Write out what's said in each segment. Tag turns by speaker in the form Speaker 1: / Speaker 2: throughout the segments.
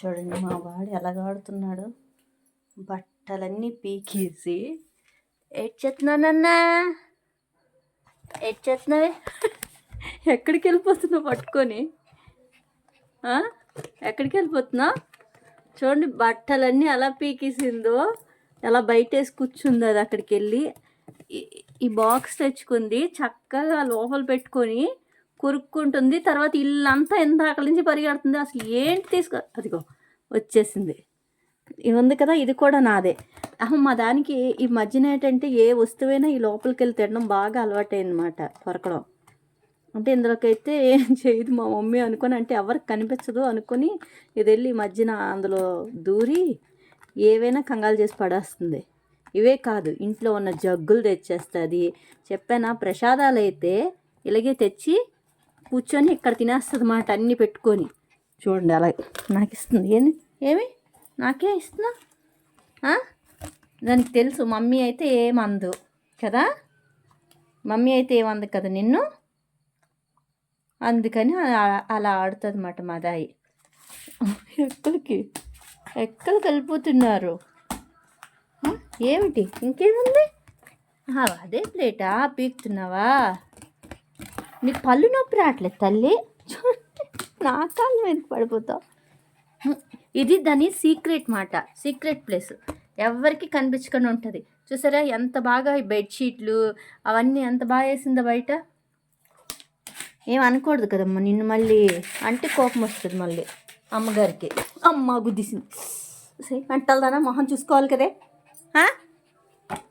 Speaker 1: చూడండి మా వాడు ఎలాగాడుతున్నాడు బట్టలన్నీ పీకేసి ఎడ్చెత్తున్నానన్నా ఎడ్చెత్తున్నావే ఎక్కడికి వెళ్ళిపోతున్నావు పట్టుకొని? ఎక్కడికి వెళ్ళిపోతున్నావు? చూడండి బట్టలన్నీ ఎలా పీకేసిందో ఎలా బయట వేసి కూర్చుంది అది అక్కడికి వెళ్ళి ఈ బాక్స్ తెచ్చుకుంది చక్కగా లోపల పెట్టుకొని కురుక్కుంటుంది. తర్వాత ఇల్లంతా ఇందాక నుంచి పరిగెడుతుంది? అసలు ఏంటి తీసుకో? అదిగో వచ్చేసింది. ఇది ఉంది కదా? ఇది కూడా నాదే. మా దానికి ఈ మధ్యన ఏంటంటే ఏ వస్తువైనా ఈ లోపలికి వెళ్ళి తినడం బాగా అలవాటైందనమాట కొరకడం అంటే ఇందులోకైతే ఏం చేయదు. మా మమ్మీ అనుకొని అంటే ఎవరికి కనిపించదు అనుకొని ఇది వెళ్ళి మధ్యన అందులో దూరి ఏవైనా కంగాలు చేసి పడేస్తుంది. ఇవే కాదు ఇంట్లో ఉన్న జగ్గులు తెచ్చేస్తుంది. చెప్పానా? ప్రసాదాలు అయితే ఇలాగే తెచ్చి కూర్చొని ఇక్కడ తినేస్తుంది మాట అన్నీ పెట్టుకొని. చూడండి అలా నాకు ఇస్తుంది ఏమి? ఏమి? నాకే ఇస్తున్నా? దానికి తెలుసు మమ్మీ అయితే ఏమందు కదా? మమ్మీ అయితే ఏమంది కదా నిన్ను? అందుకని అలా- ఆడుతుంది అన్నమాట మా దాయి ఎక్కడికి? ఎక్కడికి వెళ్ళిపోతున్నారు? ఏమిటి? ఇంకేముంది? అదే ప్లేటా? పీకుతున్నావా? నీకు పళ్ళు నొప్పి రావట్లేదు తల్లి. చూడండి నా కాళ్ళ మీద పడిపోతావు ఇది దాని సీక్రెట్ మాట సీక్రెట్ ప్లేస్. ఎవరికి కనిపించకుండా ఉంటుంది. చూసారా ఎంత బాగా బెడ్షీట్లు అవన్నీ ఎంత బాగా వేసిందో బయట? ఏం అనకూడదు కదమ్మా నిన్ను మళ్ళీ అంటే కోపం వస్తుంది మళ్ళీ అమ్మగారికి. అమ్మ గుద్దిసింది. సరే అంటల్దానా మొహం చూసుకోవాలి కదే.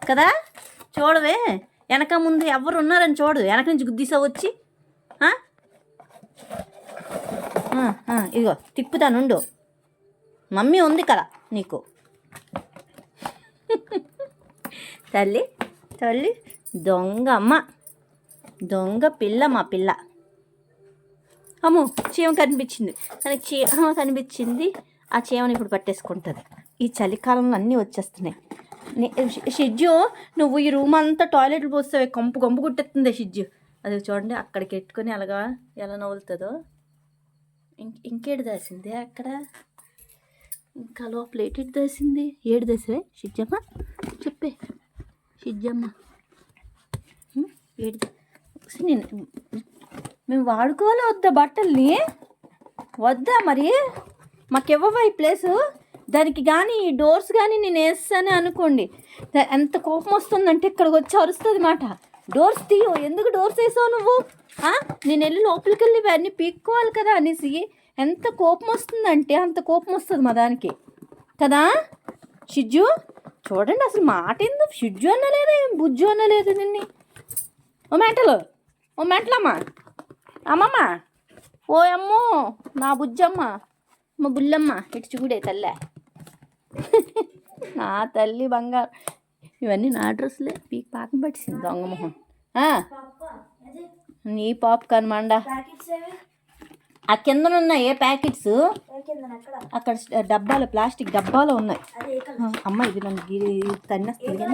Speaker 1: కదా? చూడవే. వెనక ముందు ఎవరు ఉన్నారని చూడు వెనక నుంచి గుద్దీసా వచ్చి? ఇదిగో తిప్పుతానుండు మమ్మీ ఉంది కదా నీకు. తల్లి తల్లి దొంగ అమ్మ. దొంగ పిల్ల మా పిల్ల. అమ్మో చీమ కనిపించింది. తనకి చీమ కనిపించింది. ఆ చీమని ఇప్పుడు పట్టేసుకుంటుంది. ఈ చలికాలంలో అన్నీ వచ్చేస్తున్నాయి. షిజ్జు నువ్వు ఈ రూమ్ అంతా టాయిలెట్లు పోస్తావు కంపు కంపు కుట్టేస్తుంది షిజ్జు. అది చూడండి అక్కడికి ఎట్టుకొని అలాగా ఎలా నవ్వులుతుందో. ఇంక ఇంకేడు దాసింది అక్కడ? ఇంకా లోపల ఏటి దాసింది? ఏడు దాసే షిజ్జమ్మ? చెప్పే. షిజ్జమ్మ. ఏడు నేను మేము వాడుకోవాలి వద్దా బట్టల్ని? వద్దా మరి? మాకు ఇవ్వవా ఈ ప్లేసు? దానికి కానీ ఈ డోర్స్ కానీ నేను వేస్తానే అనుకోండి. ఎంత కోపం వస్తుందంటే ఇక్కడికి వచ్చి అరుస్తుంది మాట. డోర్స్ తీయో ఎందుకు డోర్స్ వేసావు నువ్వు? నేను వెళ్ళి లోపలికి వెళ్ళి ఇవన్నీ పీక్కోవాలి కదా అనేసి ఎంత కోపం వస్తుందంటే అంత కోపం వస్తుంది మా దానికి. కదా? షిజ్జు చూడండి అసలు మాట ఎందుకు షిజ్జు అనలేదు ఏం బుజ్జు అనలేదు నిన్ని. ఓ మెంటలు ఓ మెంటలమ్మా. అమ్మమ్మ ఓ అమ్మో నా బుజ్జమ్మ మా బుల్లమ్మ ఇటు చూడే తల్లే. నా తల్లి బంగారు. ఇవన్నీ నా డ్రెస్సులే. పీక్ పాకం పట్టేసింది దొంగ మొహం. నీ పాప్కార్న్ మండ. ఆ కిందన ఉన్నాయి ఏ ప్యాకెట్స్? అక్కడ డబ్బాలు ప్లాస్టిక్ డబ్బాలు ఉన్నాయి. అమ్మ ఇది నన్ను గిరి తన్నేస్తుంది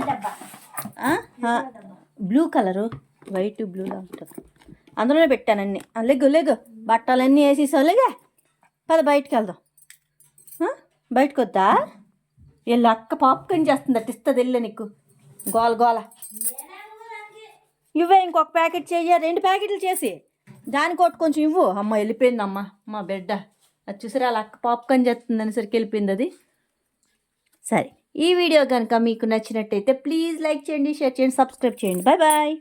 Speaker 1: బ్లూ కలరు. వైట్ బ్లూలా ఉంటుంది. అందులోనే పెట్టానన్నీ ఆ, లెగ్గు లెగ్గు. బట్టలన్నీ వేసేసావు లేగా పద బయటికి వెళ్దాం. బయటకు వద్దా వీళ్ళ అక్క పాప్కార్న్ చేస్తుందట ఇస్తుంది వెళ్ళే నీకు. గోల గోల. ఇవ్వే ఇంకొక ప్యాకెట్ చెయ్య రెండు ప్యాకెట్లు చేసి. దానికోటి కొంచెం ఇవ్వు. అమ్మ వెళ్ళిపోయింది అమ్మ మా బిడ్డ. అది చూసారా వాళ్ళ అక్క పాప్కార్న్ చేస్తుంది అనేసరికి వెళ్ళిపోయింది అది. సరే ఈ వీడియో కనుక మీకు నచ్చినట్టయితే ప్లీజ్ లైక్ చేయండి షేర్ చేయండి సబ్స్క్రైబ్ చేయండి. Bye bye.